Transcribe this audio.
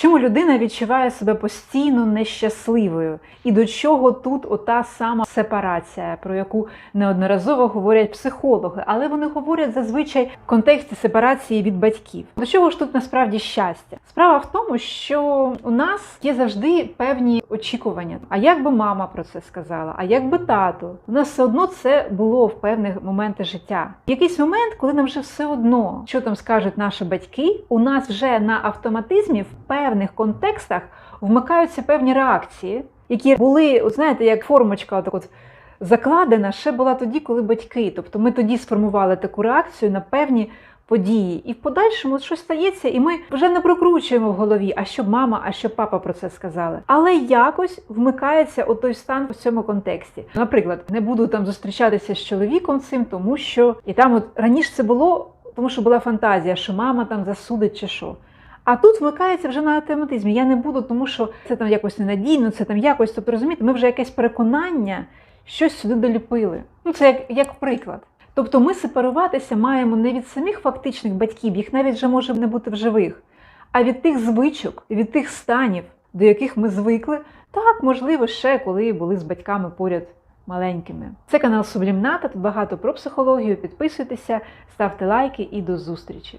Чому людина відчуває себе постійно нещасливою? І до чого тут ота сама сепарація, про яку неодноразово говорять психологи, але вони говорять зазвичай в контексті сепарації від батьків. До чого ж тут насправді щастя? Справа в тому, що у нас є завжди певні очікування. А як би мама про це сказала? А як би тато? У нас все одно це було в певних моменти життя. Якийсь момент, коли нам вже все одно, що там скажуть наші батьки, у нас вже на автоматизмі в певних контекстах вмикаються певні реакції, які були, от знаєте, як формочка, отак от закладена ще була тоді, коли батьки. Тобто ми тоді сформували таку реакцію на певні події. І в подальшому щось стається, і ми вже не прокручуємо в голові, а що мама, а що папа про це сказали. Але якось вмикається от той стан в цьому контексті. Наприклад, не буду там зустрічатися з чоловіком цим, тому що і там от раніше це було, тому що була фантазія, що мама там засудить чи що. А тут вмикається вже на автоматизмі. Я не буду, тому що це там якось ненадійно, це там якось. Тобто розумієте, ми вже якесь переконання, щось сюди доліпили. Ну це як, як приклад. Тобто ми сепаруватися маємо не від самих фактичних батьків, їх навіть вже може не бути в живих, а від тих звичок, від тих станів, до яких ми звикли, так, можливо, ще коли були з батьками поряд маленькими. Це канал Сублімната, тут багато про психологію. Підписуйтеся, ставте лайки і до зустрічі!